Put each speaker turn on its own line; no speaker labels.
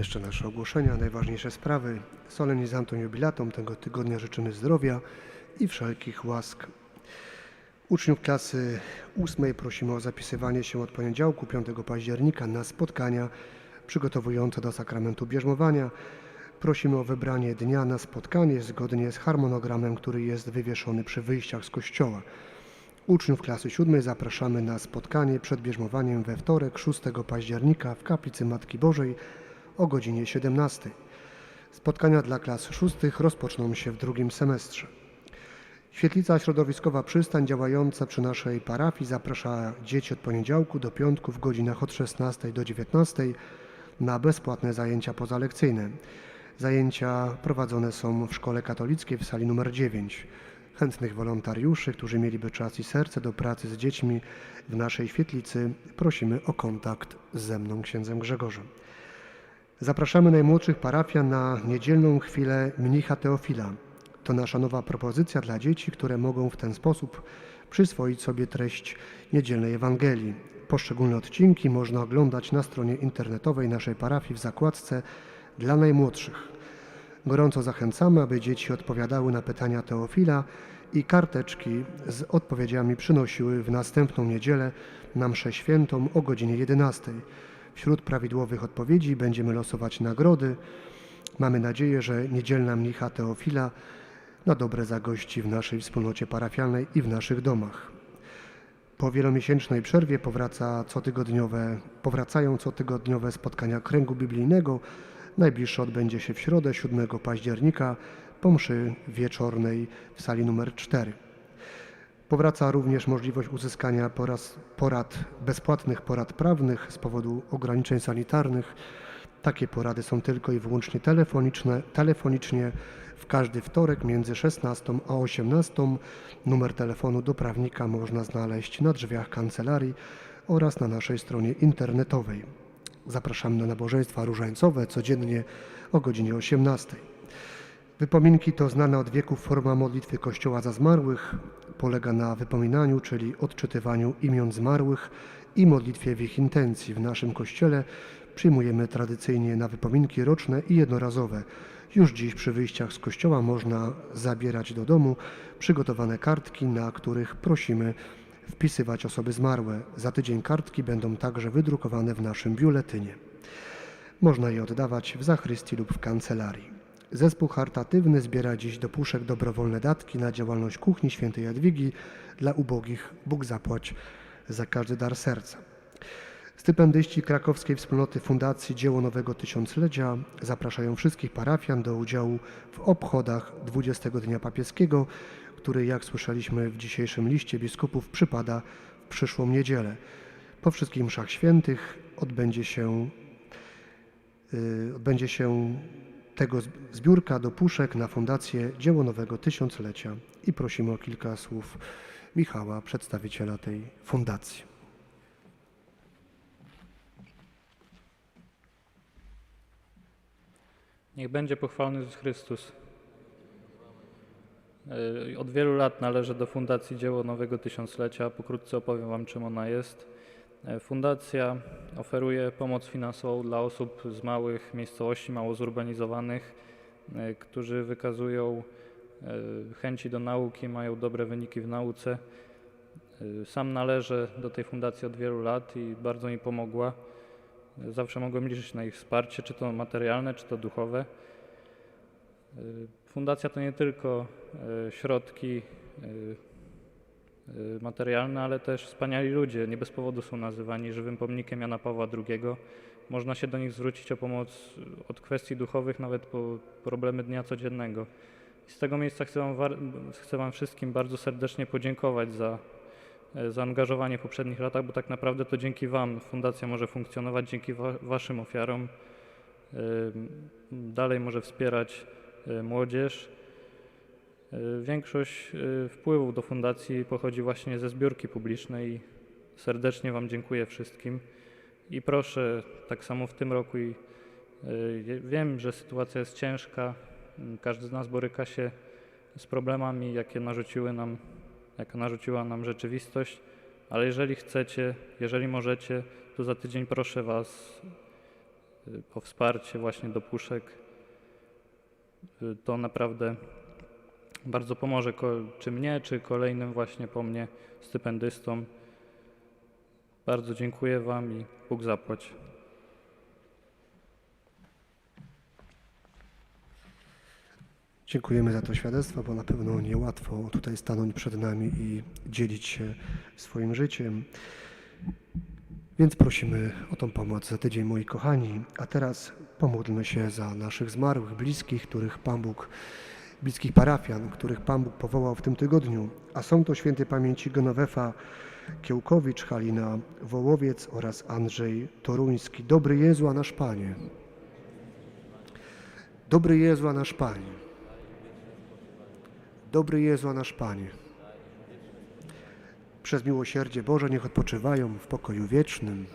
jeszcze nasze ogłoszenia, najważniejsze sprawy. Solenizantom jubilatom tego tygodnia życzymy zdrowia i wszelkich łask. Uczniów klasy ósmej prosimy o zapisywanie się od poniedziałku 5 października na spotkania przygotowujące do sakramentu bierzmowania. Prosimy o wybranie dnia na spotkanie zgodnie z harmonogramem, który jest wywieszony przy wyjściach z kościoła. Uczniów klasy siódmej zapraszamy na spotkanie przed bierzmowaniem we wtorek 6 października w Kaplicy Matki Bożej o godzinie 17. Spotkania dla klas szóstych rozpoczną się w drugim semestrze. Świetlica Środowiskowa Przystań działająca przy naszej parafii zaprasza dzieci od poniedziałku do piątku w godzinach od 16 do 19 na bezpłatne zajęcia pozalekcyjne. Zajęcia prowadzone są w szkole katolickiej w sali numer 9. Chętnych wolontariuszy, którzy mieliby czas i serce do pracy z dziećmi w naszej świetlicy, prosimy o kontakt ze mną, księdzem Grzegorzem. Zapraszamy najmłodszych parafian na niedzielną chwilę mnicha Teofila. To nasza nowa propozycja dla dzieci, które mogą w ten sposób przyswoić sobie treść niedzielnej Ewangelii. Poszczególne odcinki można oglądać na stronie internetowej naszej parafii w zakładce dla najmłodszych. Gorąco zachęcamy, aby dzieci odpowiadały na pytania Teofila i karteczki z odpowiedziami przynosiły w następną niedzielę na mszę świętą o godzinie 11. Wśród prawidłowych odpowiedzi będziemy losować nagrody. Mamy nadzieję, że niedzielna mnicha Teofila na dobre zagości w naszej wspólnocie parafialnej i w naszych domach. Po wielomiesięcznej przerwie powraca cotygodniowe, powracają cotygodniowe spotkania kręgu biblijnego. Najbliższe odbędzie się w środę 7 października po mszy wieczornej w sali numer 4. Powraca również możliwość uzyskania porad, bezpłatnych porad prawnych z powodu ograniczeń sanitarnych. Takie porady są tylko i wyłącznie telefoniczne, telefonicznie w każdy wtorek między 16 a 18. Numer telefonu do prawnika można znaleźć na drzwiach kancelarii oraz na naszej stronie internetowej. Zapraszamy na nabożeństwa różańcowe codziennie o godzinie 18. Wypominki to znana od wieków forma modlitwy Kościoła za zmarłych. Polega na wypominaniu, czyli odczytywaniu imion zmarłych i modlitwie w ich intencji. W naszym kościele przyjmujemy tradycyjnie na wypominki roczne i jednorazowe. Już dziś przy wyjściach z kościoła można zabierać do domu przygotowane kartki, na których prosimy wpisywać osoby zmarłe. Za tydzień kartki będą także wydrukowane w naszym biuletynie. Można je oddawać w zachrystii lub w kancelarii. Zespół charytatywny zbiera dziś do puszek dobrowolne datki na działalność kuchni świętej Jadwigi dla ubogich. Bóg zapłać za każdy dar serca. Stypendyści krakowskiej wspólnoty Fundacji Dzieło Nowego Tysiąclecia zapraszają wszystkich parafian do udziału w obchodach 20 Dnia Papieskiego, który, jak słyszeliśmy w dzisiejszym liście biskupów, przypada w przyszłą niedzielę. Po wszystkich mszach świętych odbędzie się, y, odbędzie się tego zb- zbiórka do puszek na Fundację Dzieło Nowego Tysiąclecia i prosimy o kilka słów Michała, przedstawiciela tej fundacji.
Niech będzie pochwalony Jezus Chrystus. Yy, Od wielu lat należę do Fundacji Dzieło Nowego Tysiąclecia. Pokrótce opowiem Wam, czym ona jest. Yy, Fundacja oferuje pomoc finansową dla osób z małych miejscowości, mało zurbanizowanych, yy, którzy wykazują yy, chęci do nauki, mają dobre wyniki w nauce. Sam należę do tej fundacji od wielu lat i bardzo mi pomogła. Zawsze mogłem liczyć na ich wsparcie, czy to materialne, czy to duchowe. Fundacja to nie tylko środki materialne, ale też wspaniali ludzie. Nie bez powodu są nazywani żywym pomnikiem Jana Pawła II. Można się do nich zwrócić o pomoc od kwestii duchowych, nawet po problemy dnia codziennego. I z tego miejsca chcę wam, chcę wam wszystkim bardzo serdecznie podziękować za e, zaangażowanie w poprzednich latach, bo tak naprawdę to dzięki Wam fundacja może funkcjonować, dzięki wa- Waszym ofiarom. Ym, Dalej może wspierać e, młodzież. E, Większość e, wpływów do fundacji pochodzi właśnie ze zbiórki publicznej. Serdecznie Wam dziękuję wszystkim i proszę, tak samo w tym roku i e, wiem, że sytuacja jest ciężka. m, Każdy z nas boryka się z problemami, jakie narzuciły nam jaka narzuciła nam rzeczywistość, ale jeżeli chcecie, jeżeli możecie, to za tydzień proszę Was, o wsparcie właśnie do puszek. To naprawdę bardzo pomoże, czy mnie, czy kolejnym właśnie po mnie stypendystom. Bardzo dziękuję Wam i Bóg zapłać.
Dziękujemy za to świadectwo, bo na pewno niełatwo tutaj stanąć przed nami i dzielić się swoim życiem. Więc prosimy o tą pomoc za tydzień, moi kochani. A teraz pomódlmy się za naszych zmarłych, bliskich, których Pan Bóg, bliskich parafian, których Pan Bóg powołał w tym tygodniu. A są to święty pamięci Genowefa Kiełkowicz, Halina Wołowiec oraz Andrzej Toruński. Dobry Jezu, a nasz Panie. Dobry Jezu, a nasz Panie. Dobry Jezu, a nasz Panie. Przez miłosierdzie Boże niech odpoczywają w pokoju wiecznym.